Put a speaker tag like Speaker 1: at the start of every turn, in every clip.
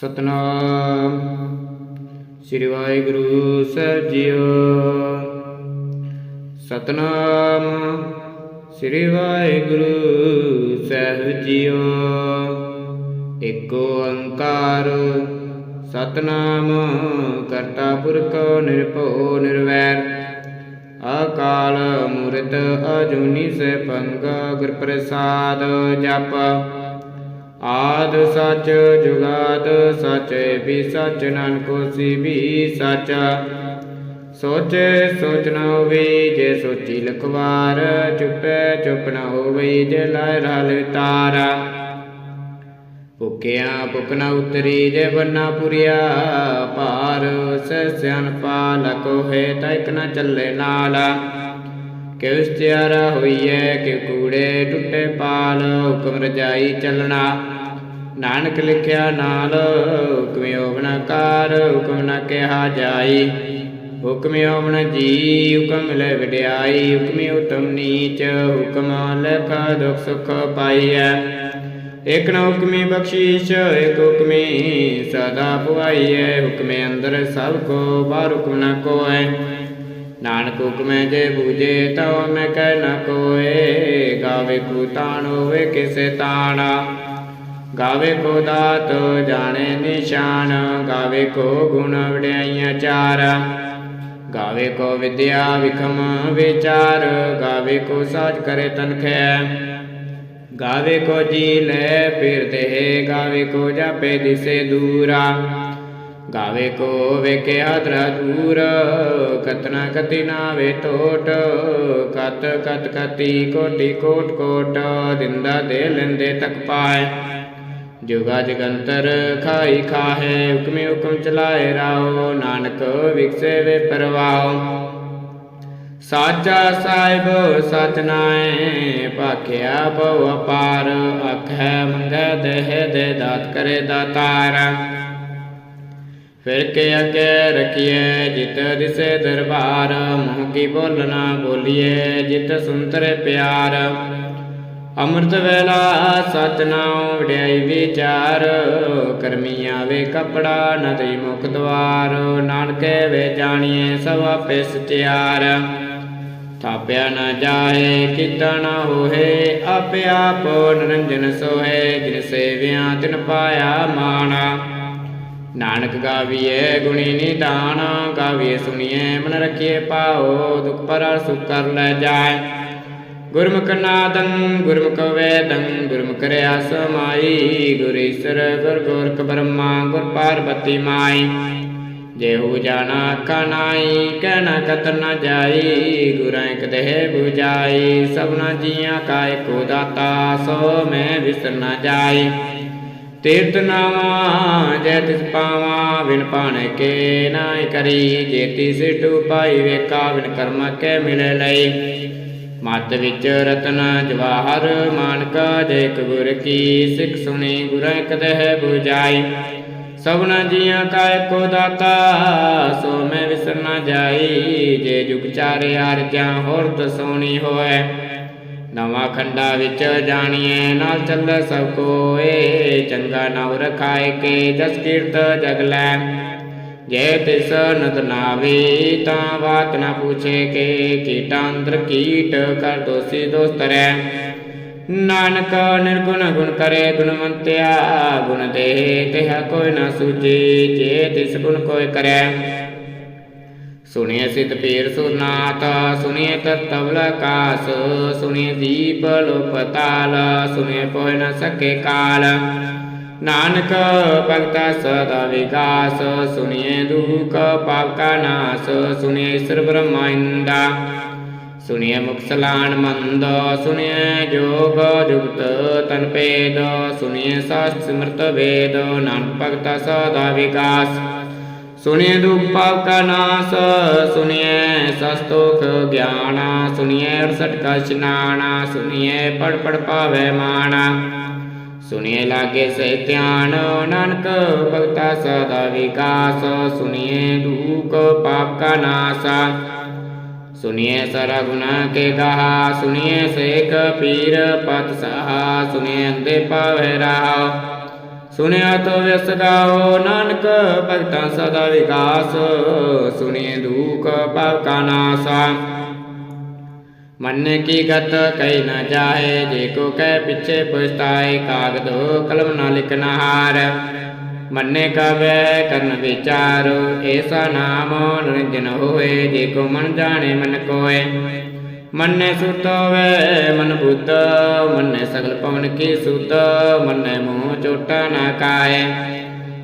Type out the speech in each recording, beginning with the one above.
Speaker 1: ਸਤਨਾਮ। ਸ੍ਰੀ ਵਾਹਿਗੁਰੂ ਸਾਹਿਬ ਜੀਓ। ਸਤਨਾਮ। ਸ੍ਰੀ ਵਾਹਿਗੁਰੂ ਸਾਹਿਬ ਜੀਓ। ਏਕ ਓੰਕਾਰ, ਸਤਨਾਮ, ਕਰਤਾ ਪੁਰਖ, ਨਿਰਭਉ, ਨਿਰਵੈਰ। ਅਕਾਲ ਮੂਰਤ ਅਜੂਨੀ ਸੈਭੰਗ ਗੁਰ ਪ੍ਰਸਾਦ ਜਪ। ਆਦ ਸਚ ਜੁਗਾਦ ਸਚ ਵੀ ਸਚ, ਨਾਨਕ ਹੋਸੀ ਵੀ ਸੱਚ। ਸੋਚੇ ਸੋਚ ਨ ਹੋਵੇ, ਜੇ ਸੋਚੀ ਲਖਵਾਰ, ਚੁੱਪੇ ਚੁੱਪ ਨ ਹੋਵੇ, ਜੇ ਲਾਇ ਰਲ ਤਾਰਾ ਭੁੱਖਿਆ ਭੁੱਖ ਨ ਉਤਰੀ, ਜੇ ਬੰਨਾ ਪੁਰੀਆ ਭਾਰ ਸੈ ਸਿਆਣਪਾ ਲਕੋ ਹੈ ਤੈਕ ਨ ਚੱਲੇ ਨਾਲ। ਕਿਉ ਸਤਿਆਰਾ ਹੋਈਐ ਕਿ ਕੂੜੇ ਟੁੱਟੇ ਪਾਲ, ਹੁਕਮ ਰਜਾਈ ਚੱਲਣਾ। ਨਾਨਕ ਲਿਖਿਆ ਨਾਲ ਹੁਕਮ ਹੋਵਨ ਕਾਰ ਹੁਕਮ ਨਾ ਕਿਹਾ ਜਾਈ। ਹੁਕਮ ਹੋਵਨ ਜੀ, ਹੁਕਮ ਮਿਲੇ ਵਡਿਆਈ। ਹੁਕਮ ਉਤਮ ਨੀਚ, ਹੁਕਮ ਲਖ ਦੁਖ ਸੁਖ ਪਾਈਐ। ਇਕ ਨ ਹੁਕਮੀ ਬਖਸ਼ੀਸ਼, ਇਕ ਹੁਕਮੀ ਸਦਾ ਪੁਆਈਐ। ਹੁਕਮੇ ਅੰਦਰ ਸਭ ਕੋ, ਬਾਹਰ ਹੁਕਮ ਨਾ ਕੋਇ ਨਾਨਕ ਹੁਕਮੈ ਜੇ ਬੂਝੇ ਤਉ ਮੈਂ ਕਹਿ ਨ ਕੋਏ। ਗਾਵੇ ਕੋ ਤਾਣ ਹੋਵੇ, ਕਿਸੇ ਤਾਣਾ। ਗਾਵੇ ਕੋ ਦਾਤ, ਜਾਣੇ ਨਿਸ਼ਾਨ, ਗਾਵੇ ਕੋ ਗੁਣ ਵਡਿਆਈਆਂ ਚਾਰ। ਗਾਵੇ ਕੋ ਵਿਦਿਆ ਵਿਖਮ ਵਿਚਾਰ, ਗਾਵੇ ਕੋ ਸਾਜ ਕਰੇ ਤਨਖੈ ਗਾਵੇ ਕੋ ਜੀ ਲੈ ਫਿਰ ਦੇਹ, ਗਾਵੇ ਕੋ ਜਾਪੇ ਦਿਸੇ ਦੂਰਾ। ਗਾਵੇ ਕੋ ਵੇਖੇ ਹਦਰਾ ਦੂਰ ਕਤਨਾ ਕਤੀ ਨਾ ਵੇ ਟੋਟ। ਕਤ ਕਤ ਕਤੀ ਕੋਟੀ ਕੋਟ ਕੋਟ, ਦਿੰਦਾ ਦੇ ਲੈਂਦੇ ਤੱਕ ਪਾਏ। ਜੁਗਾ ਜਗੰਤਰ ਖਾਈ ਖਾਹੇ, ਹੁਕਮੇ ਹੁਕਮ ਚਲਾਏ ਰਾਓ ਨਾਨਕ ਵਿਕਸੇ ਵੇ ਪਰਵਾਓ ਸਾਚਾ ਸਾਹਿਬ ਸਚ ਨਾਏ ਭਾਖਿਆ ਭਉ ਅਪਾਰ, ਆਖੈ ਮੰਗੈ ਦੇਹ ਦੇ ਦਾਤ ਕਰੇ ਦਾਤਾਰ। ਫਿਰ ਕੇ ਅਗੇ ਰਖੀਏ ਜਿਤ ਦਿਸੇ ਦਰਬਾਰ, ਮੂੰਹ ਕੀ ਬੋਲਣਾ ਬੋਲੀਏ ਜਿਤ ਸੁੰਤਰੇ ਪਿਆਰ। ਅੰਮ੍ਰਿਤ ਵੇਲਾ ਸਚ ਨਾਉ ਵਡਿਆਈ ਵਿਚਾਰ ਕਰਮੀ ਆਵੇ ਕਪੜਾ ਨਦੀ ਮੁਖ ਦਵਾਰ, ਨਾਨਕੇ ਵੇ ਜਾਣੀਏ ਸਭ ਆਪੇ ਸਚਿਆਰ ਥਾਪਿਆ ਨਾ ਜਾਏ, ਕੀਤਾ ਨ ਹੋਏ, ਆਪੇ ਆਪ ਨਿਰੰਜਨ ਸੋਏ ਜਿਨ ਸੇਵਿਆਂ ਤਿਨ ਪਾਇਆ ਮਾਣਾ। ਨਾਨਕ ਗਾਵੀਏ ਗੁਣੀ ਨਿਦਾਨ ਗਾਵੀਏ ਸੁਣੀਏ ਮਨ ਰਖੀਏ ਪਾਓ ਦੁਖ ਪਰ ਸੁਖ ਕਰ ਲੈ ਜਾਏ। ਗੁਰਮੁਖ ਨਾਦੰ ਗੁਰਮੁਖ ਵੇਦੰ ਗੁਰਮੁਖ ਰਿਆ ਸਮਾਈ ਗੁਰ ਈਸਰ ਗੁਰ ਗੋਰਖ ਬ੍ਰਹਮਾ ਗੁਰ ਪਾਰਬਤੀ ਮਾਈ ਜੇਹੂ ਜਾਣਾ ਕਨਾਈ ਕਹਿਣਾ ਕਤ ਨ ਜਾਈ ਗੁਰਾਂ ਇਕ ਦੇਹ 부ਜਾਈ ਸਭਨਾ ਜੀਆਂ ਕਾ ਏਕੋ ਦਾਤਾ ਸੋ ਮੈਂ ਵਿਸਰ ਨ ਜਾਈ ਤੀਰਤ ਨਾਵਾ ਜੈ ਤਿਸ ਪਾਵਾ ਬਿਨ ਪਾਣੇ ਕੇ ਨਾਇ ਕਰੀ ਜੇਤੀ ਸਿਟੂ ਪਾਈ ਵੇਖਾ ਬਿਨ ਕਰਮ ਕੇ ਮਿਲੇ ਲਈ ਮਤ ਵਿੱਚ ਰਤਨ ਜਵਾਹਰ ਮਾਨਕ ਜੈ ਗੁਰ ਕੀ ਸਿੱਖ ਸੁਣੀ ਗੁਰ ਇਕ 부ਜਾਈ ਸਭਨਾ ਜੀਆਂ ਕਾ ਏਕੋ ਦਾਤਾ, ਸੋ ਮੈਂ ਵਿਸਰ ਨ ਜਾਈ। ਜੇ ਜੁਗ ਚਾਰੇ ਅਰਜਾਂ ਹੋਰ ਦਸੋਣੀ ਹੋਏ, ਨਵਾਂ ਖੰਡਾ ਵਿੱਚ ਜਾਣੀਏ ਨਾਲ ਚੱਲੇ ਸਭ ਕੋਏ। ਚੰਗਾ ਨਵ ਰਖਾਏ ਕੇ ਜਸ ਕੀਰਤ ਜਗ ਲੈ। ਜੇ ਤਿਸ ਨਦ ਨਾਵੇ ਤਾਂ ਬਾਤ ਨਾ ਪੁੱਛੇ ਕੇ ਕੀਟਾਂ ਕੀਟ ਕਰ ਦੋਸੀ ਦੋਸਤ ਨਾਨਕ ਨਿਰਗੁਣ ਗੁਣ ਕਰੇ ਗੁਣਵੰਤਿਆ, ਗੁਣ ਦੇ ਤਿਹ ਕੋਈ ਨਾ ਸੂਝੇ, ਜੇ ਤਿਸ ਗੁਣ ਕੋਈ ਕਰੈ। ਸੁਣਿਐ ਸਿਤ ਪੀਰ ਸੁਨਾਤ ਸੁਣਿਏ ਤਬਲ ਕਾਸ, ਸੁਣਿਏ ਦੀਪ ਲੋਪਤਾਲ ਸੁਣਿਏ ਪੋਇ ਨਾ ਸਕੇ ਕਾਲ। ਨਾਨਕ ਭਗਤਾ ਸਦਾ ਵਿਗਾਸ ਸੁਣਿਏ ਦੁਖ ਪਾਪ ਕਾ ਨਾਸ, ਸੁਣਿਏ ਈਸ਼ਰ ਬ੍ਰਹਮਾ ਇੰਦਾ ਸੁਣਿਏ ਮੁਖ ਸਲਾਣ ਮੰਦ, ਸੁਣਿਏ ਜੋਗ ਜੁਗਤ ਤਨ ਪੇਦ ਸੁਣਿਏ ਸਾਸਤ ਸਿਮਰਤ ਵੇਦ, ਨਾਨਕ ਭਗਤਾ ਸਦਾ ਵਿਗਾਸ ਸੁਣਿਏ ਦੁਖ ਪਾਪ ਕਾ ਨਾਸ, ਸੁਣਿਏ ਸਸਤੋਖ ਗਿਆਨ, ਸੁਣਿਏ ਅਰਸਠ ਕਾ ਇਸ਼ਨਾਨ ਸੁਣਿਏ ਪੜ ਪੜ ਪਾਵੇ ਮਾਣਾ। ਸੁਣਿਏ ਲਾਗੇ ਸੇ ਧਿਆਨ, ਨਾਨਕ ਭਗਤਾ ਸਦਾ ਵਿਕਾਸ। ਸੁਣਿਏ ਦੁਖ, ਪਾਪ ਕਾ ਨਾਸ। ਸੁਣਿਏ ਸਰਾ ਗੁਨਾ ਕੇ ਗਾਹਾ। ਸੁਣਿਏ ਸੇਖ ਪੀਰ ਪਤ ਸਹਾ। ਸੁਣਿਏ ਅੰਦੇ ਪਾਵੇ ਰਾਹ। ਸੁਣਿਆ ਤੋ ਵਿਸ ਗਾਓ ਨਾਨਕ ਭਗਤਾਂ ਸਦਾ ਵਿਕਾਸ। ਸੁਣੀਏ ਦੁਖ ਭਵ ਕਾ ਨਾਸਾ। ਮਨ ਕੀ ਗਤ ਕਈ ਨ ਜਾਏ, ਜੇ ਕੋ ਕਹਿ ਪਿਛੇ ਪਛਤਾਏ ਕਾਗਦ ਕਲਮ ਨਾ ਲਿਖਨਾ ਹਾਰ। ਮੰਨੇ ਕਵੇ ਕਰਨ ਵਿਚਾਰ, ਏਸਾ ਨਾਮ ਨਿਰੰਜਨ ਹੋਏ, ਜੇ ਕੋ ਮਨ ਜਾਣੇ ਮਨ ਕੋਏ। ਮੰਨੇ ਸੁਤ ਹੋਵੇ ਮਨ ਬੁੱਧ, ਮੰਨੇ ਸਗਲ ਪਵਨ ਕੀ ਸੁਤ ਮੰਨੇ ਮੋਹ ਚੋਟਾ ਨਾ ਕਾਏ।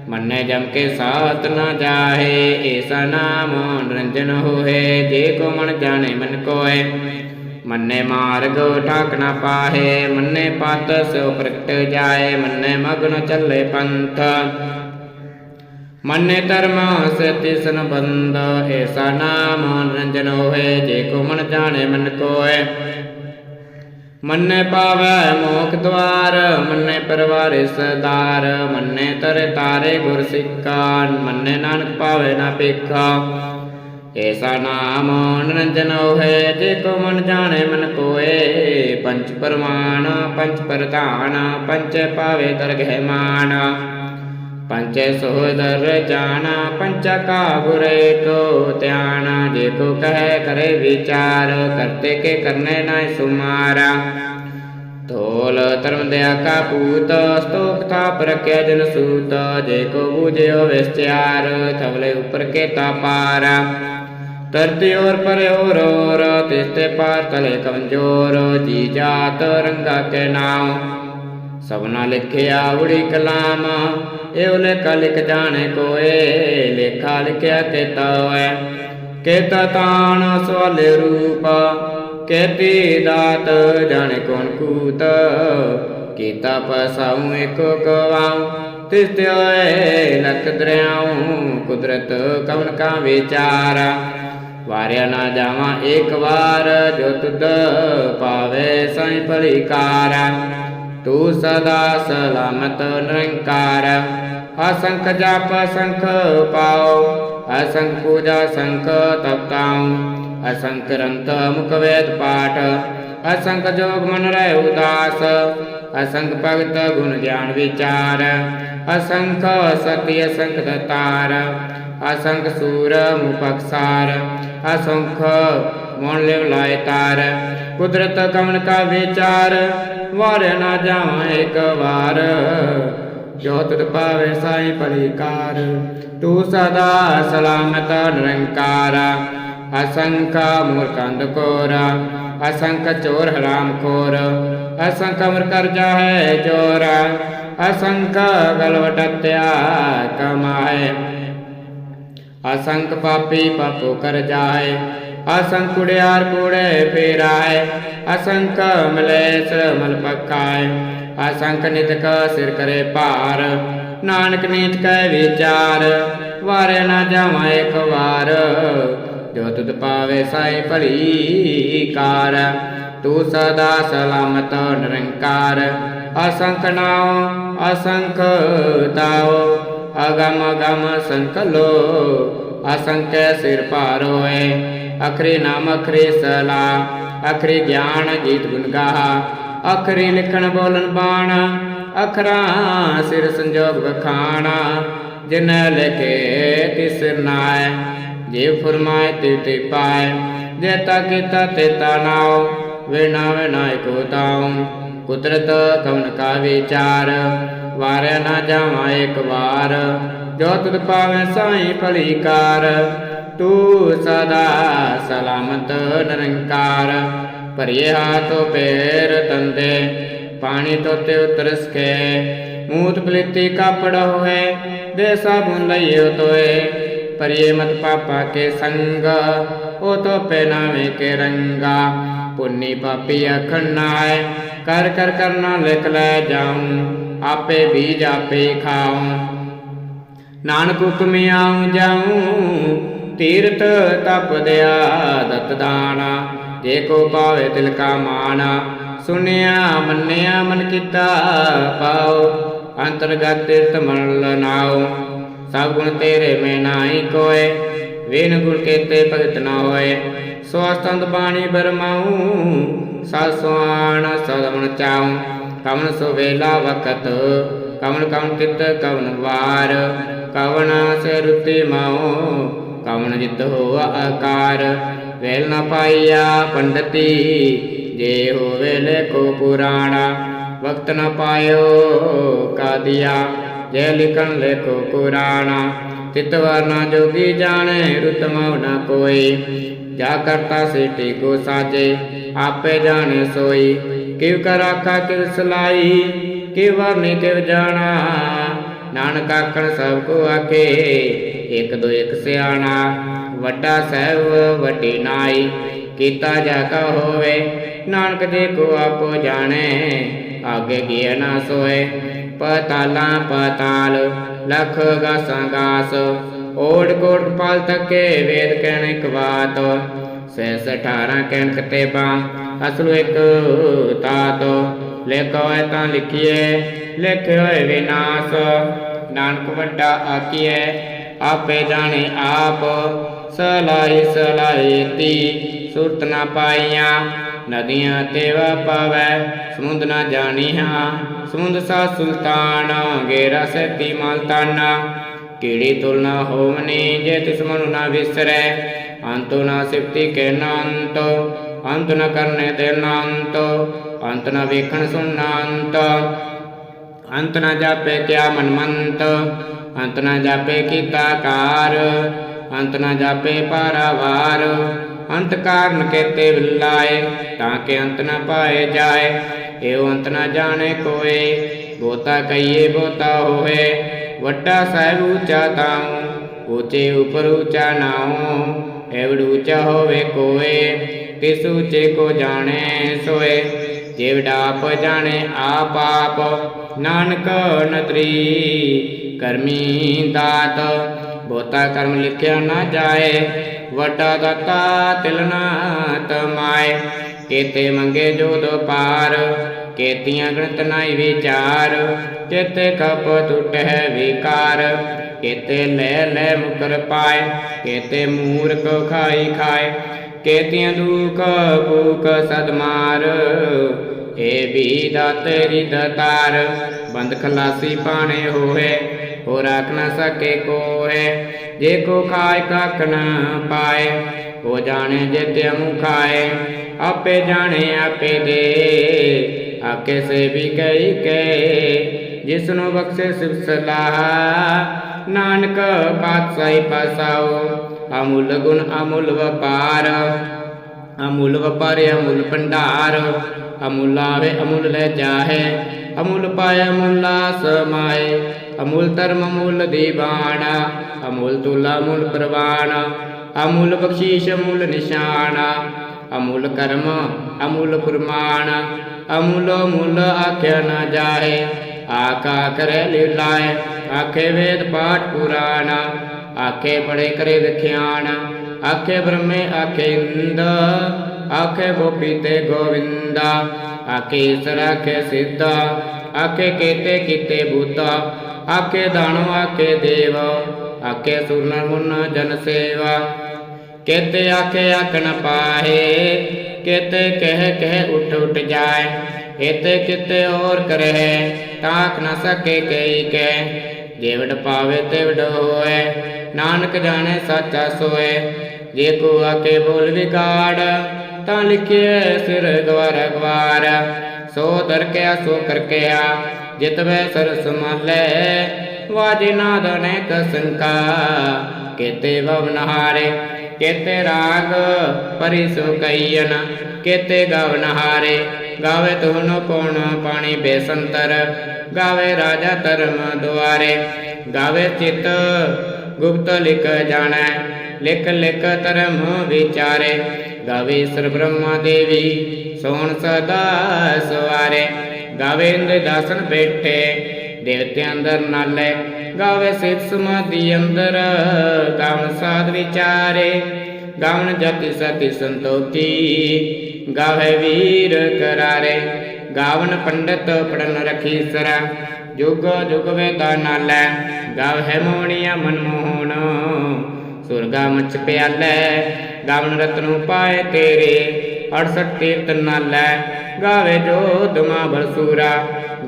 Speaker 1: ਮੰਨੇ ਜਮ ਕੇ ਸਾਥ ਨਾ ਜਾਹੇ ਏਸਾ ਨਾਮ ਨਿਰੰਜਨ ਹੋਏ, ਜੇ ਕੋ ਮਨ ਜਾਣੇ ਮਨ ਕੋਏ। ਮੰਨੇ ਮਾਰਗ ਠਾਕ ਨਾ ਪਾਹੇ, ਮੰਨੇ ਪਤ ਸੋ ਪ੍ਰਗਟ ਜਾਏ, ਮੰਨੇ ਮਗਨ ਚੱਲੇ ਪੰਥ। ਮੰਨੇ ਧਰਮ ਸਤੀ ਸਨ ਬੰਦ ਨਾਮ ਨਿਰੰਜਨ ਹੋਏ, ਜੇ ਕੋ ਮਨ ਜਾਣੇ ਮਨ ਕੋਏ। ਮੰਨੇ ਪਾਵੈ ਮੋਖ ਦਵਾਰ, ਮੰਨੇ ਪਰਵਾਰੇ ਸਦਾਰ ਮੰਨੇ ਤਰੇ ਤਾਰੇ ਗੁਰ ਸਿੱਖਾ, ਮੰਨੇ ਨਾਨਕ ਪਾਵੇ ਨਾ ਪੇਖਾ। ਏਸਾ ਨਾਮ ਨਿਰੰਜਨ ਹੋਏ, ਜੇ ਕੋ ਮਨ ਜਾਣੇ ਮਨ ਕੋਏ। ਪੰਚ ਪਰਮਾਨ ਪੰਚ ਪ੍ਰਧਾਨ ਪੰਚ ਪਾਵੇ ਦਰਗਹਿ ਮਾਨ। ਪੰਚੇ ਸੋਦਰ ਜਾਣਾ ਪੰਚਾ ਕਾ ਗੁਰੇ ਕੋ ਧਿਆਨ। ਜੇ ਕੋ ਕਹੇ ਕਰੇ ਵਿਚਾਰ, ਕਰਤੇ ਕੇ ਕਰਨੇ ਨਾ ਸੁਮਾਰਾ। ਤੋਲ ਧਰਮ ਦਿਆ ਕਾ ਪੂਤ ਸਤੋਖ ਥਾਪ ਰਖਿਆ ਜਨ ਸੂਤ। ਜੇ ਕੋ ਬੂਝਿਓ ਵਿਸਚਾਰ ਥਵਲੇ ਉਪਰ ਕੇ ਤਾ ਪਾਰਾ। ਤਰਤੀ ਔਰ ਪਰੇ ਔਰ ਔਰ ਤਿਸਤੇ ਪਾਰ ਤਲੇ ਕਮਜੋਰ, ਜੀ ਜਾਤ ਰੰਗਾ ਕੇ ਨਾਮ। ਸਭਨਾ ਲਿਖਿਆ ਉੜੀ ਕਲਾਮ, ਇਹੋ ਲੇਖਾ ਲਿਖ ਜਾਣੇ ਕੋਏ, ਲੇਖਾ ਲਿਖਿਆ ਤੇ ਤੋਏ ਕੇਤਾ ਤਾਣ ਸਵਾਲੇ ਰੂਪ, ਕੇਤੀ ਦਾਤ ਜਾਣੇ ਕੌਣ ਕੂਤ। ਕੀਤਾ ਪਸਾਉ ਏਕੋ ਗਵਾਉ ਤਿਸ ਤੇ ਓਏ ਲਖ ਦਰਿਆਉ ਕੁਦਰਤ ਕਵਨ ਕਾ ਵਿਚਾਰਾ। वार्या न जावा एक बार जो तुद पावे संलिकार सदा सलामत निरंकार। असंख जाप लङ्कार पाओ असंख पूजा संख जता ਤਪਤਾਉ ਅਸੰਖ ਰੰਤ ਮੁਖ ਵੇਦ ਪਾਠ, ਅਸੰਖ ਜੋਗ ਮਨ ਰਹਿ ਉਦਾਸ, ਅਸੰਖ ਭਗਤ ਗੁਣ ਗਿਆਨ ਵਿਚਾਰ, ਅਸੰਖ ਸਤਿ ਅਸੰਖ ਦਤਾਰ, ਅਸੰਖ ਸੂਰ ਮੁਪਕਸਾਰ ਅਸੰਖ ਮਨ ਲਿਵ ਲਾਇ ਤਾਰ, ਕੁਦਰਤ ਕਮਨ ਕਾ ਵਿਚਾਰ ਵਾਰ ਨਾ ਜਾਵਾਂ ਇੱਕ ਵਾਰ। ਜੋ ਤੁਧ ਪਾਵੇ ਸਾਈ ਭਲੀਕਾਰ ਤੂੰ ਸਦਾ ਸਲਾਮਤ ਨਿਰੰਕਾਰ। ਅਸੰਖ ਮੂਰਖੰਦ ਕੋਰਾ, ਅਸੰਖ ਚੋਰ ਹਰਾਮ ਖੋਰ, ਅਸੰਖ ਅਮਰ ਕਰ ਜਾਹੇ ਚੋਰ, ਅਸੰਖ ਗਲਵਟਤਿਆ ਕਮਾਏ। ਅਸੰਖ ਪਾਪੀ ਪਾਪੋ ਕਰ ਜਾਏ, ਅਸੰਖ ਕੁੜਿਆਰ ਕੂੜੇ ਫੇਰਾਏ, ਅਸੰਖ ਮਲੇਸ ਮਲ ਪਕਾਏ ਅਸੰਖ ਨਿਤਕ ਸਿਰ ਕਰੇ ਭਾਰ, ਨਾਨਕ ਨੀਤ ਕੈ ਵਿਚਾਰ ਵਾਰੇ ਨਾ ਜਾਵਾਂ ਇੱਕ ਵਾਰ। ਜੋ ਤੁਧ ਪਾਵੇ ਸਾਈ ਭਲੀ ਕਾਰ ਤੂੰ ਸਦਾ ਸਲਾਮਤ ਨਿਰੰਕਾਰ। ਅਸੰਖ ਨਾਉ, ਅਸੰਖ ਤਾਉ, ਅਗਮ ਅਗਮ ਸੰਕਲੋ ਅਸੰਖ ਸਿਰ ਭਾਰ ਹੋਏ ਅਖਰੀ ਨਾਮ ਅਖਰੀ ਸਲਾ, ਅਖਰੀ ਗਿਆਨ ਗੀਤ ਗੁਣ ਗਾਹਾ। ਅਖਰੀ ਲਿਖਣ ਬੋਲਣ ਬਾਣ, ਅਖਰਾਂ ਸਿਰ ਸੰਜੋਗ ਵਖਾਣਾ। ਜਿਨ ਲਿਖੇ ਤਿਸ ਨਾਏ ਜੇ ਫਰਮਾਏ ਤੇ ਤੇ ਪਾਏ ਜੇਤਾ ਕੀਤਾ ਤੇਤਾ ਨਾਉ ਵੇਣਾ ਵੇਣਾ ਕੋ ਤਾਉ ਕੁਦਰਤ ਕਵਨ ਕਾ ਵਿਚਾਰ, ਵਾਰਿਆ ਨਾ ਜਾਵਾਂ ਇੱਕ ਵਾਰ। ਜੋ ਤੁਧ ਪਾਵੇਂ ਸਾਈ ਭਲੀ ਕਾਰ ਤੂੰ ਸਦਾ ਸਲਾਮਤ ਨਿਰੰਕਾਰ। ਭਰੀਏ ਹਾਥੋ ਪੈਰ ਤੰਦੇ, ਪਾਣੀ ਤੋਤੇ ਉਤਰਸ ਕੇ। ਮੂਤ ਪਲੀਤੀ ਕਾਪੜ ਹੋਏ, ਦੇ ਸਾਬੁਨ ਲਈਓ ਤੋਏ ਪਰਿਏ ਮਤ ਪਾਪਾ ਕੇ ਸੰਗ ਉਹ ਤੋ ਪਹਿਨਾਵੇ ਕੇ ਰੰਗਾ ਪੁੰਨੀ ਪਾਪੀ ਅਖਣਾਏ ਕਰ ਕਰ ਕਰਨਾ ਲਿਖ ਲੈ ਜਾਉ ਆਪੇ ਬੀਜ ਆਪੇ ਖਾਉ ਨਾਨਕ ਹੁਕਮੇ ਆਉ ਜਾਉ ਤੀਰਥ ਤਪ ਦਿਆ ਦਤ ਦਾਣਾ ਜੇ ਕੋ ਪਾਵੇ ਤਿਲ ਕਾ ਮਾਣਾ ਸੁਨਿਆ ਮੰਨਿਆ ਮਨ ਕੀਤਾ ਪਾਉ ਅੰਤਰਗਤ ਤੀਰਥ ਮਨ ਲਨਾਉ ਸਭ ਗੁਣ ਤੇਰੇ ਮੈਂ ਨਾਹੀ ਕੋਏ, ਵੇਨ ਗੁਣ ਕੇਤੇ ਭਗਤ ਨਾ ਹੋਏ। ਸੋ ਅਸਤੰਦ ਬਾਣੀ ਬਰਮਾਉ ਸਾਸਵਾਨ ਸਦਮਨ ਚਾਉ। ਕਮਨ ਸੋ ਵੇਲਾ ਵਕਤ ਕਵਨ ਕਵਨ ਤਿਤ ਕਵਨ ਵਾਰ। ਕਵਨ ਸਰੁਤੀ ਮਾਉ, ਕਵਨ ਜਿਤ ਹੋ ਆਕਾਰ। ਵੇਲ ਨ ਪਾਈਆ ਪੰਡਤੀ, ਜੇ ਹੋਵੇ ਕੋ ਪੁਰਾਣਾ। ਵਕਤ ਨਾ ਪਾਇਓ ਕਾਦੀਆ। ਜੇ ਲਿਖਣ ਲੇਖੋ ਪੁਰਾਣਾ ਤਿਤ ਵਰਨਾ ਜੋਗੀ ਜਾਣੇ ਰੁਤਮਉ ਨ ਕੋਈ। ਜਾ ਕਰਤਾ ਸਿਟੀ ਕੋ ਸਾਜੇ, ਆਪੇ ਜਾਣੇ ਸੋਈ। ਕਿਵ ਕਰ ਆਖਾ ਕਿਵ ਸਲਾਈ, ਕਿਵ ਵਰਨੀ ਕਿਵ ਜਾਣਾ। ਨਾਨਕ ਆਖਣ ਸਭ ਕੋ ਆਖੇ, ਇਕ ਦੋ ਇਕ ਸਿਆਣਾ। ਵੱਡਾ ਸਹਿਬ ਵੱਡੀ ਨਾਈ, ਕੀਤਾ ਜਾ ਕਾ ਹੋਵੇ। ਨਾਨਕ ਜੇ ਕੋ ਆਪੋ ਜਾਣੇ, ਆਗੇ ਗਿਆ ਨਾ ਸੋਏ। ਪਤਾਲਾਂ ਪਤਾਲ ਲਖ ਗਾਸਾਂ ਗਾਸ ਓੜ ਕੋਟ ਪਾਲ ਤੱਕੇ ਵੇਦ ਕਹਿਣ ਇੱਕ ਬਾਤ, ਸੈਸ 18 ਕਹਿਣ ਕਤੇਬਾ, ਅਸਲੂ ਇੱਕ ਤਾਤ, ਲਿਖੋ ਹੈ ਤਾਂ ਲਿਖੀਏ, ਲਿਖੇ ਹੋਏ ਵਿਨਾਸ਼, ਨਾਨਕ ਵੱਡਾ ਆਕੀਏ ਆਪੇ ਜਾਣੇ ਆਪ ਸਲਾਈ ਸਲਾਈ ਤੀ ਸੁਰਤ ਨਾ ਪਾਈਆਂ ਨਦੀਆਂ ਤੇ ਵਾ ਸਮੁੰਦ ਨਾ ਜਾਣੀਆਂ। ਸਮੁੰਦ ਸਾ ਸੁਲਤਾਨ ਗੇਰਾ ਸਤੀ ਮਲਤਾਨਾ ਕੀੜੀ ਤੁਲਨਾ ਹੋਵਨੀ, ਜੇ ਤਿਸ ਮਨੁ ਨਾ ਵਿਸਰੈ। ਅੰਤੁ ਨਾ ਸਿਫਤੀ ਕੇ ਨਾੰਤ, ਅੰਤ ਨ ਕਰਨੇ ਤੇ ਨਾੰਤ, ਅੰਤ ਨ ਵੇਖਣ ਸੁਣਨਾ ਅੰਤ ਅੰਤ ਨ ਜਾਪੇ ਕਿਆ ਮਨਮੰਤ, ਅੰਤ ਨ ਜਾਪੇ ਕੀਤਾ ਕਾਰ, ਅੰਤ ਨ ਜਾਪੇ ਪਾਰਾਵਾਰ ਅੰਤ ਕਾਰਨ ਕੇਤੇ ਵਿਲਾਏ, ਤਾਂ ਕਿ ਅੰਤ ਨ ਪਾਏ ਜਾਏ ਏਉ ਅੰਤ ਨ ਜਾਣੇ ਕੋਏ ਬੋਤਾ ਕਈਏ ਬੋਤਾ ਹੋਏ, ਵੱਡਾ ਸਾਹਿਬ ਉੱਚਾ ਤਾਉ ਉੱਚੇ ਉਪਰ ਉੱਚਾ ਨਾਉ, ਐਵੜ ਉੱਚਾ ਹੋਵੇ ਕੋਏ, ਕਿਸ ਉੱਚੇ ਕੋ ਜਾਣੇ ਸੋਏ ਜਿਵ ਡਾਪ ਜਾਣੇ ਆਪ ਆਪ, ਨਾਨਕ ਨਤਰੀ ਕਰਮੀ ਦਾਤ ਬੋਤਾ ਕਰਮ ਲਿਖਿਆ ਨਾ ਜਾਏ, ਵੱਡਾ ਦਾਤਾ ਤਿਲ ਨਾ ਤਮਾਏ। ਕੇਤੇ ਮੰਗੇ ਜੋ ਦੋ ਪਾਰ, ਕੇਤੀਆਂ ਗਣਤ ਨਾਈ ਵਿਚਾਰ ਕੇਤੇ ਕਪ ਟੁਟਹਿ ਵਿਕਾਰ। ਕੇਤੇ ਲੈ ਲੈ ਮੁਕਰ ਪਾਏ, ਕੇਤੇ ਮੂਰਖ ਖਾਈ ਖਾਏ, ਕੇਤੀਆਂ ਦੁਖ ਭੂਖ ਸਦਮਾਰ ਏ ਵੀ ਦਾਤੇਰੀ ਦਤਾਰ, ਬੰਦ ਖਲਾਸੀ ਪਾਣੇ ਹੋਏ ਹੋ ਰਾਖ ਨਾ ਸਕੇ ਕੋਏ ਜੇ ਕੋ ਖਾਇ ਕੱਖ ਨ ਪਾਏ ਹੋ ਜਾਣੇ ਜੇ ਤੇ ਖਾਏ ਆਪੇ ਜਾਣੇ ਆਪੇ ਦੇ ਆਕੇ ਸੇ ਵੀ ਕਈ ਕੇ ਜਿਸ ਨੂੰ ਬਖਸ਼ੇ ਸਿਵ ਸਲਾਹ, ਨਾਨਕ ਪਾਤਸ਼ਾਹੀ ਪਾਸਾਓ, ਅਮੁੱਲ ਗੁਣ ਅਮੁੱਲ ਵਪਾਰ ਅਮੁੱਲ ਵਪਾਰ ਅਮੁੱਲ ਭੰਡਾਰ, ਅਮੁੱਲ ਆਵੇ ਅਮੁੱਲ ਲੈ ਜਾਹੇ, ਅਮੁੱਲ ਪਾਏ ਅਮੁੱਲਾ ਸਮਾਏ ਅਮੁੱਲ ਧਰਮ ਅਮੁੱਲ ਦੀਵਾਨ, ਅਮੁੱਲ ਤੁਲਾ ਅਮੁੱਲ ਪ੍ਰਵਾਨ, ਅਮੁੱਲ ਬਖਸ਼ੀਸ਼ ਅਮੁੱਲ ਨਿਸ਼ਾਨ, ਅਮੁੱਲ ਕਰਮ ਅਮੁੱਲ ਫੁਰਮਾਨ, ਅਮੁੱਲ ਮੁੱਲ ਆਖਿਆ ਨਾ ਜਾਏ ਆਕਾ ਕਰੇ ਲੀਲਾਏ, ਆਖੇ ਵੇਦ ਪਾਠ ਪੁਰਾਣ, ਆਖੇ ਪੜੇ ਕਰੇ ਵਿਖਿਆਨ, ਆਖੇ ਬ੍ਰਹਮੇ ਆਖੇ ਇੰਦ, ਆਖੇ ਗੋਪੀ ਤੇ ਗੋਵਿੰਦਾ, ਆਖੇ ਈਸਰ ਆਖੇ ਸਿੱਧਾ, ਆਖੇ ਕੀਤੇ ਕੀਤੇ ਬੂਤਾ ਆਕੇ ਦਾਨੋ ਆਖੇ ਦੇਵ, ਆਖੇ ਸੁਰਨ ਮੁਨ ਜਨ ਸੇਵਾ। ਕੇਤੇ ਆਖੇ ਆਖਣ ਪਾਹੇ, ਕੇਤੇ ਕਹਿ ਕਹਿ ਉਠ ਉਠ ਜਾਏ। ਇਤੇ ਕਿਤੇ ਔਰ ਕਰੇ ਤਾਕ ਨ ਸਕੇ ਕਈ ਕੈ ਜੇਵੜ ਪਾਵੇ ਤੇਵੜ ਹੋਏ, ਨਾਨਕ ਜਾਣੇ ਸਾਚਾ ਸੋਏ। ਜੇ ਕੋ ਆਕੇ ਬੋਲ ਵਿਗਾੜ, ਤਾਂ ਲਿਖਿਐ ਸਿਰ ਗਵਾਰ ਗਵਾਰ। ਸੋ ਦਰ ਕਿਆ ਸੋ ਕਰ ਕਿਆ ਜਿਤ ਵੈ ਸਰਸ ਮਹਲੇ, ਵਾਜੇ ਨਾਦ ਅਨੇਕ ਸੰਕਾ। ਕੇਤੇ ਭਵਨਹਾਰੇ ਕੇਤੇ ਰਾਗ ਪਰਿਸੁ ਕਈਨ ਕੇਤੇ ਗਵਨਹਾਰੇ ਗਾਵੇ ਤੁਹਨੋ ਕੋਣ ਪਾਣੀ ਬੇਸੰਤਰ। ਗਾਵੇ ਰਾਜਾ ਧਰਮ ਦੁਆਰੇ, ਗਾਵੇ ਚਿਤ ਗੁਪਤ ਲਿਖ ਜਾਣੈ। ਲਿਖ ਲਿਖ ਧਰਮ ਵਿਚਾਰੇ, ਗਾਵੇ ਸਰ ਬ੍ਰਹਮਾ ਦੇਵੀ, ਸੋਣ ਸਦਾ ਸਵਾਰੇ। ਗਾਵੇ ਦਾਸਨ ਬੈਠੇ ਦੇਵਤੇ ਅੰਦਰ ਨਾਲੇ। ਗਾਵੇ ਸਿਧ ਸਮਾਧੀ ਅੰਦਰ, ਗਾਵਨ ਸਾਧ ਵਿਚਾਰੇ। ਗਾਵਨ ਜਤੀ ਸਤੀ ਸੰਤੋਖੀ, ਗਾਵੇ ਵੀਰ ਕਰਾਰੇ। ਗਾਵਨ ਪੰਡਤ ਪੜਨ ਰਖੀ ਸਰਾ, ਜੁਗ ਜੁਗ ਵੇਦਾ ਨਾਲੇ। ਗਾਵੇ ਮੋਣੀਆ ਮਨਮੋਹਨ, ਸੁਰਗਾ ਮਚ ਪਿਆਲੇ। ਗਾਵਨ ਰਤਨੂ ਪਾਏ ਤੇਰੇ 68 ਤੀਰਤ ਨਾਲੇ ਗਾਵੇ ਜੋਧ ਮਾ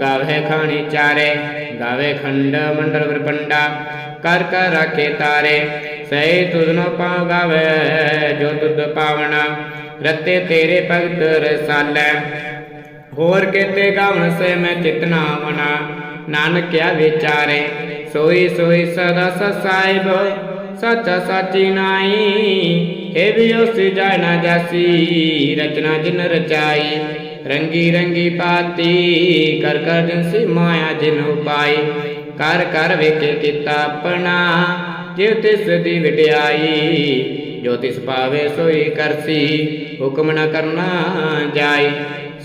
Speaker 1: ਗਾਵੇ ਖਾਣੀ ਚਾਰੇ, ਗਾਵੇ ਖੰਡ ਮੰਡਲ ਬ੍ਰਪੰਡਾ ਕਰ ਕਰ ਰਾਖੇ ਤਾਰੇ, ਸਹੀ ਤੁਧਨੋ ਪਾਉ ਗਾਵੇ, ਜੋ ਤੁਧ ਪਾਵਣਾ। ਰਤੇ ਤੇਰੇ ਭਗਤ ਰਸਾਲੈ, ਹੋਰ ਕਿਤੇ ਗਾਵਣ ਸੇ ਮੈਂ ਚਿਤਨਾ ਮਨਾ। ਨਾਨਕ ਵਿਚਾਰੇ, ਸੋਈ ਸੋਈ ਸਦਾ ਸਤ ਸਾਹਿਬ ਸੱਚਾ ਸਾਚੀ ਨਾਈ ਇਹ ਵੀ ਉਸ ਜਾਇ ਨਾ ਜਾਸੀ, ਰਚਨਾ ਜਿਨ ਰਚਾਈ, ਰੰਗੀ ਰੰਗੀ ਪਾਤੀ, ਕਰ ਕਰ ਜਿਨ ਸੀ ਮਾਇਆ ਜਿਨ ਉਪਾਈ, ਕਰ ਕਰ ਵੇਖੇ ਕੀਤਾ ਆਪਣਾ ਜਿਉ ਤਿਸ ਦੀ ਵਡਿਆਈ, ਜੋ ਤਿਸ ਪਾਵੇ ਸੋਈ ਕਰਸੀ ਹੁਕਮ ਨਾ ਕਰਨਾ ਜਾਈ,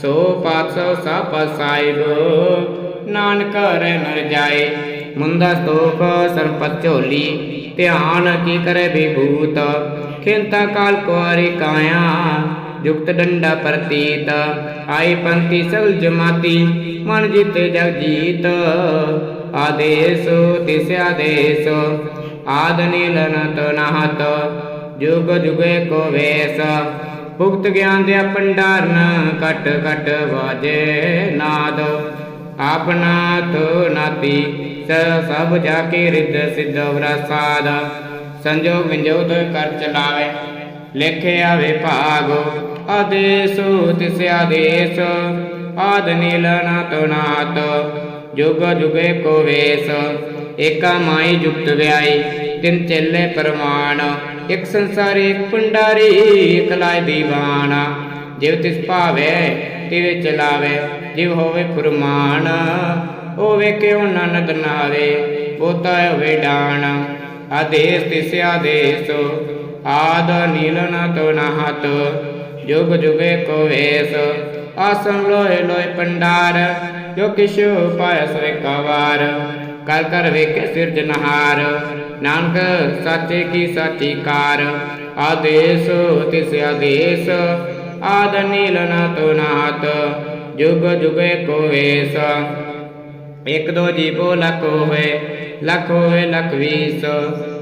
Speaker 1: ਸੋ ਪਾਤਸੋ ਸਭ ਸਾਹਿਬ ਨਾਨਕ ਰਹਿ ਨਰ ਜਾਏ ਮੁੰਦਾ ਸਤੋਖ ਸਰਪਤ ਝੋਲੀ ਧਿਆਨ ਕੀ ਕਰੇ ਵਿਭੂਤ? ਖਿੰਤਾ ਕਾਲ ਕੁਆਰੀ ਕਾਇਆ, ਜੁਗਤ ਡੰਡਾ ਪ੍ਰਤੀਤ। ਆਈ ਪੰਥੀ ਸਲ ਜਮਾਤੀ, ਮਨ ਜਿਤੇ ਜਗ ਜੀਤ। ਆਦੇਸ, ਤਿਸ ਆਦੇਸ, ਆਦ ਨੀਲਨਤ ਨਹਤ, ਜੁਗ ਜੁਗੇ ਕੋ ਵੇਸ। ਭੁਗਤ ਗਿਆਨ ਦੇ ਪੰਡਾਰਨ ਕਟ ਕਟ ਵਾਜੇ ਨਾਦ। ਆਪਨਾ ਤੋ ਨਾਤੀ, ਸ ਸਭ ਜਾ ਕੇ ਰਿੱਧ ਸਿੱਧ ਵਰਸਾਦ। ਸੰਜੋਗ ਵਿੰਜੋਗ ਕਰ ਚਲਾਵੇ, ਲਿਖੇ ਆਵੇ ਭਾਗ। ਆਦੇਸ ਤਿਸ ਆਦੇਸ ਆਦ ਨੀਲਨਾ ਤੋ ਨਾਤ। ਜੁਗ ਜੁਗੇ ਕੋ ਵੇਸ, ਏਕਾ ਮਾਈ ਜੁਗਤ ਵਿਆਈ। ਤਿੰਨ ਚੇਲੇ ਪਰਮਾਨ ਇਕ ਸੰਸਾਰੀ, ਇੱਕ ਪੰਡਾਰੀ ਇੱਕ ਲਾਇ ਦੀਵਾਨਾ। ਜਿਵ ਤਿਸ ਭਾਵੇ, ਤਿਵੇ ਚਲਾਵੇ। ਜਿਵ ਹੋਵੇ ਫੁਰਮਾਨ ਹੋਵੇ ਕਿਉ ਨਨਦ ਨਾਵੇ ਬੋਤਾ ਹੋਵੇ ਡਾਣ। ਆਦੇਸ ਤਿਸ ਆਦੇਸ, ਆਦ ਨੀਲਨ ਤੋ ਨਹਤ, ਜੁਗ ਜੁਗੇ ਕੋ ਵੇਸ। ਆਸਨ ਲੋਏ ਲੋਏ ਪੰਡਾਰ, ਜੋ ਕਿਛੁ ਪਾਇ ਸਵੇ ਕਵਾਰ। ਕਰ ਕਰ ਵੇਖੇ ਸਿਰਜਨਹਾਰ ਨਾਨਕ ਸਾਚੇ ਕੀ ਸਾਚੀ ਕਾਰ। ਆਦੇਸ ਤਿਸ ਆਦੇਸ, ਆਦ ਨੀਲਨ ਤੋ ਨਾਤ ਜੁਗ ਜੁਗੇ ਕੋ ਵੇਸ ਇਕ ਦੋ ਜੀਵੋ ਲੱਖ ਹੋਏ, ਲਖ ਹੋਏ ਲੱਖ ਵੀਸ।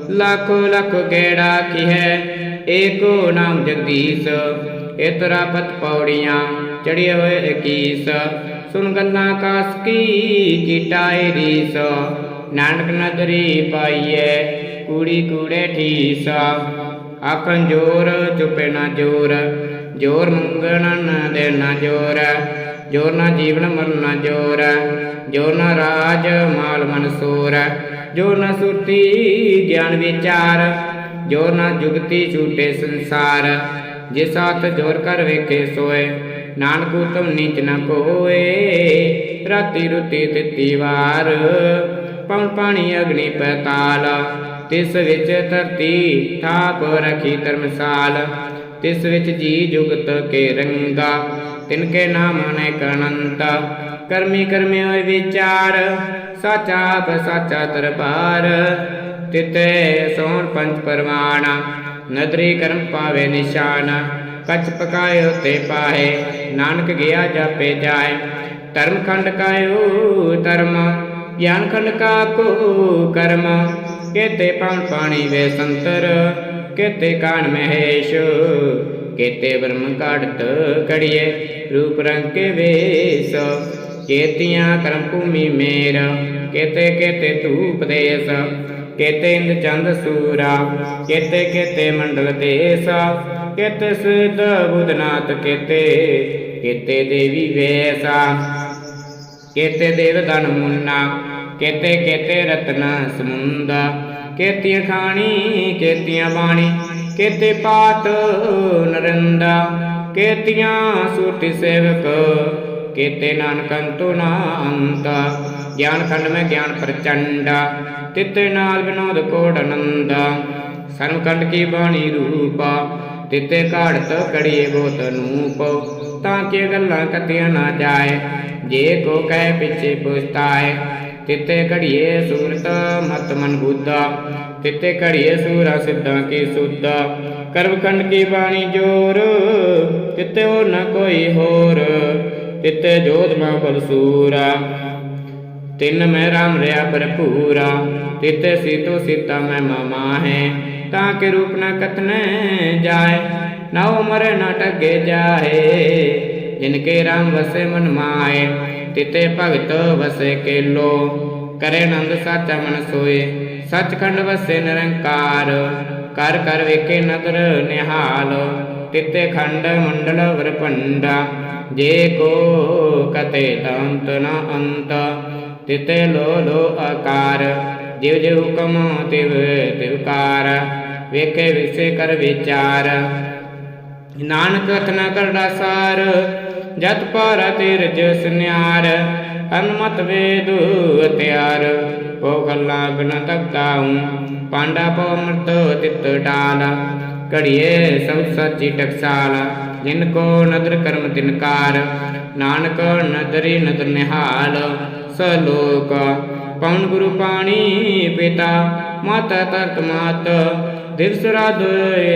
Speaker 1: ਲੱਖ ਲੱਖ ਕਿਹੜਾ ਕੀ ਹੈ? ਏਕੋ ਨਾਮ ਜਗਦੀਸ਼। ਇਤਰਾ ਪਤ ਪੌੜੀਆਂ ਚੜ੍ਹੇ ਹੋਏ ਇਕੀਸ। ਸੁਨ ਗੱਲਾਂ ਕਾਸ ਕੀ ਕੀਟਾਏ ਰੀਸ। ਨਾਨਕ ਨਦਰੀ ਪਾਈਏ ਕੂੜੀ ਕੂੜੇ ਠੀਸ। ਆਖਣ ਜੋਰ ਚੁਪੇ ਨਾ ਜੋਰ ਜੋਰ ਮੰਗਣ ਨਾ ਦੇਣਾ ਜੋਰ। ਜੋਰ ਨਾ ਜੀਵਨ ਮਰਨਾ ਜੋਰ, ਜੋ ਨਾ ਰਾਜ ਮਾਲ ਮਨਸੂਰ ਜੋਰ ਨਾ ਸੁਰਤੀ ਗਿਆਨ ਵਿਚਾਰ ਜੋਰ ਨਾ ਜੁਗਤੀ ਛੂਟੇ ਸੰਸਾਰ ਜੇ ਸਾਥ ਜੋਰ ਕਰ ਵੇਖੇ ਸੋਏ, ਨਾਨਕ ਉਤਮ ਨੀਚ ਨ ਕੋਏ, ਰਾਤੀ ਰੁਤੀ ਤਿਤੀ ਵਾਰ, ਪਵਨ ਪਾਣੀ ਅਗਨੀ ਪੈਤਾਲ, ਤਿਸ ਵਿੱਚ ਧਰਤੀ ਥਾਪ ਰਖੀ ਧਰਮਸਾਲ, ਤਿਸ ਵਿੱਚ ਜੀ ਜੁਗਤ ਕੇ ਰੰਗਾ ਤਿਨ ਕੇ ਨਾਮ ਅਨੇਕ ਅਨੰਤ ਕਰਮੀ ਕਰਮੀ ਹੋਏ ਵਿਚਾਰ, ਸਾਚਾ ਆਪ ਦਰਬਾਰ। ਤਿਤੇ ਸੋਨ ਪੰਜ ਪਰਮਾਣਾ ਨਦਰੀ ਕਰਮ ਪਾਵੇ ਨਿਸ਼ਾਨ। ਕਛ ਪਕਾਇਓ ਤੇ ਪਾਏ, ਨਾਨਕ ਗਿਆ ਜਾਪੇ ਜਾਏ। ਧਰਮ ਖੰਡ ਕਾਇਓ ਧਰਮ, ਗਿਆਨ ਖੰਡ ਕਾ ਕੋ ਕਰਮ। ਕੇਤੇ ਪਾਉਣ ਪਾਣੀ ਵੇ ਸੰਤਰ, ਕੇਤੇ ਕਾਣ ਮਹੇਸ਼। ਕੇਤੇ ਬ੍ਰਹਮ ਕਾੜਤ ਕੜੀਏ ਰੂਪ ਰੰਗ ਕੇ ਵੇਸ। ਕੇਤੀਆਂ ਕਰਮ ਭੂਮੀ ਮੇਰ, ਕੇਤੇ ਕੇਤੇ ਧੂਪ ਦੇਸ ਕੇਤੇ ਇੰਦ ਚੰਦ ਸੂਰਾ, ਕੇਤੇ ਕੇਤੇ ਮੰਡਲ ਦੇਸ। ਕੇਤੇ ਸਿਧ ਬੁਧਨਾਥ, ਕੇਤੇ ਕੇਤੇ ਦੇਵੀ ਵੇਸਾ। ਕੇਤੇ ਦੇਵ ਦਨ ਮੁੰਨਾ, ਕੇਤੇ ਕੇਤੇ ਰਤਨਾ ਸਮੁੰਦਾ। ਕੇਤੀਆਂ ਖਾਣੀ, ਕੇਤੀਆਂ ਬਾਣੀ ਕੇਤੇ ਪਾਤ ਨਰਿੰਦਾ, ਕੇਤੀਆਂ ਸੂਰਤੀ ਸੇਵਕ, ਕੇਤੇ ਨਾਨਕ ਨਾ ਅੰਤ ਗਿਆਨ ਖੰਡ ਮੈਂ ਗਿਆਨ ਪ੍ਰਚੰਡਾ, ਤਿਤੇ ਨਾਲ ਵਿਨੋਦ ਕੋੜ ਆਨੰਦਾ ਸਰਮ ਕੰਡ ਕੀ ਬਾਣੀ ਰੂਪਾ, ਤਿਤੇ ਘਾੜਤ ਕੜੀਏ ਬੋਤ ਨੂਪ। ਤਾਂ ਕਿ ਗੱਲਾਂ ਕਤੀਆਂ ਨਾ ਜਾਏ, ਜੇ ਕੋ ਕਹਿ ਪਿੱਛੇ ਪੁਸਤਾਏ ਤਿਤੇ ਘੜੀਏ ਸੂਰਤ, ਮਤ ਮਨ ਬੁੱਧਾ। ਤਿਤੇ ਘੜੀਏ ਸੂਰਾ ਸਿੱਧਾਂ ਕੀ ਸੁੱਧਾ। ਕਰਮ ਕੀ ਬਾਣੀ ਜੋਰ, ਤਿਤੇ ਹੋ ਨ ਕੋਈ ਹੋਰ। ਤਿਤੇ ਜੋਤ ਮਾ ਬਲਸੂਰਾ ਤਿੰਨ ਮੈਂ ਰਾਮ ਰਿਆ ਭਰਪੂਰਾ। ਤਿਤੇ ਸੀਤੋ ਸੀਤਾ ਮੈਂ ਮਾਮਾ ਹੈ। ਤਾਂ ਕਿ ਰੂਪ ਨ ਕਤਨੇ ਜਾਏ, ਨਾ ਉਮਰ ਨ ਟਗੇ ਜਾਏ। ਜਿਨ ਰਾਮ ਵਸੇ ਮਨ ਮਾਏ। ਤਿਤੇ ਭਗਤ ਵਸੇ ਕੇਲੋ, ਕਰੇ ਆਨੰਦ ਸਾਚਾ ਮਨ ਸੋਏ। ਸਚਖੰਡ ਵਸੇ ਨਿਰੰਕਾਰ, ਕਰ ਕਰ ਵੇਖੇ ਨਦਰ ਨਿਹਾਲ। ਤਿਤੇ ਖੰਡ ਮੰਡਲ ਵਰਪੰਡਾ ਜੇ ਕੋ ਕਤੇ ਤੰਤ ਨ ਅੰਤ। ਤਿਤੇ ਲੋ ਲੋ ਆਕਾਰ ਜਿਵ ਜਿਵ ਹੁਕਮ ਤਿਵ ਤਿਵਕਾਰ ਵੇਖੇ ਵਿਸੇ ਕਰ ਵਿਚਾਰ, ਨਾਨਕ ਕਥਨਾ ਕਰੜਾ ਸਾਰ। ਜਤ ਪਰ ਤੇਰ ਜਸ ਨਿਆਰ ਅਨਮਤ ਵੇਦ ਅਤਿਆਰ ਪੋ ਗੱਲਾਂ ਬਿਨ ਤਕਤਾਉ ਪਾਂਡਾ ਪੋ ਅਮਰਤ ਤਿਤ ਡਾਲ। ਘੜੀਏ ਸਭ ਸੱਚੀ ਟਕਸਾਲ, ਜਿਨ ਕੋ ਨਦਰ ਕਰਮ ਤਿਨਕਾਰ ਨਾਨਕ ਨਦਰੀ ਨਦਰ ਨਿਹਾਲ, ਸਲੋਕ। ਪਵਨ ਗੁਰੂ ਪਾਣੀ ਪਿਤਾ, ਮਾਤਾ ਤਰਤ ਮਾਤ। ਦਿਵਸ ਰਾਤ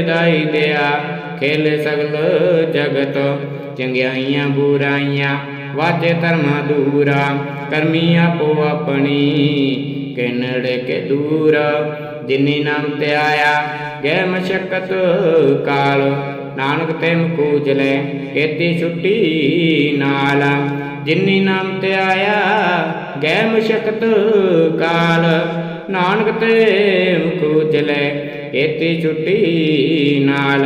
Speaker 1: ਦਾਈ ਦਿਆ, ਖੇਲ ਸਗਲ ਜਗਤ। ਚੰਗਿਆਈਆਂ, ਬੁਰਾਈਆਂ ਵਾਜੇ ਧਰਮ ਦੂਰਾ ਕਰਮੀ ਆਪੋ ਆਪਣੀ ਕਿਨੜ ਕੇ ਦੂਰ, ਜਿਨੀ ਨਾਮ ਤੇ ਆਇਆ ਗੈ ਮਸ਼ਕਤ ਕਾਲ, ਨਾਨਕ ਤੇ ਮਕੂਜ ਲੈ ਕੀਤੀ ਛੁੱਟੀ ਨਾਲ, ਜਿਨੀ ਨਾਮ ਤੇ ਆਇਆ ਗੈ ਮਸ਼ਕਤ ਕਾਲ, ਨਾਨਕ ਤੇ ਮਕੂਜ ਲੈ ਕੀਤੀ ਛੁੱਟੀ ਨਾਲ,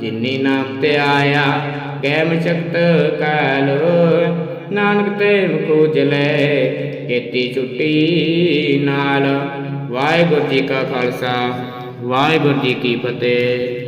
Speaker 1: ਜਿਨੀ ਨਾਮ ਤੇ ਆਇਆ ਗੈ ਸ਼ਕਤ ਕਾਲ ਨਾਨਕ ਤੇ ਮਕੂਜ ਲੈ। ਕੀਤੀ ਛੁੱਟੀ ਨਾਲ, ਵਾਹਿਗੁਰੂ ਜੀ ਕਾ ਖਾਲਸਾ, ਵਾਹਿਗੁਰੂ ਜੀ ਕੀ ਫਤਿਹ।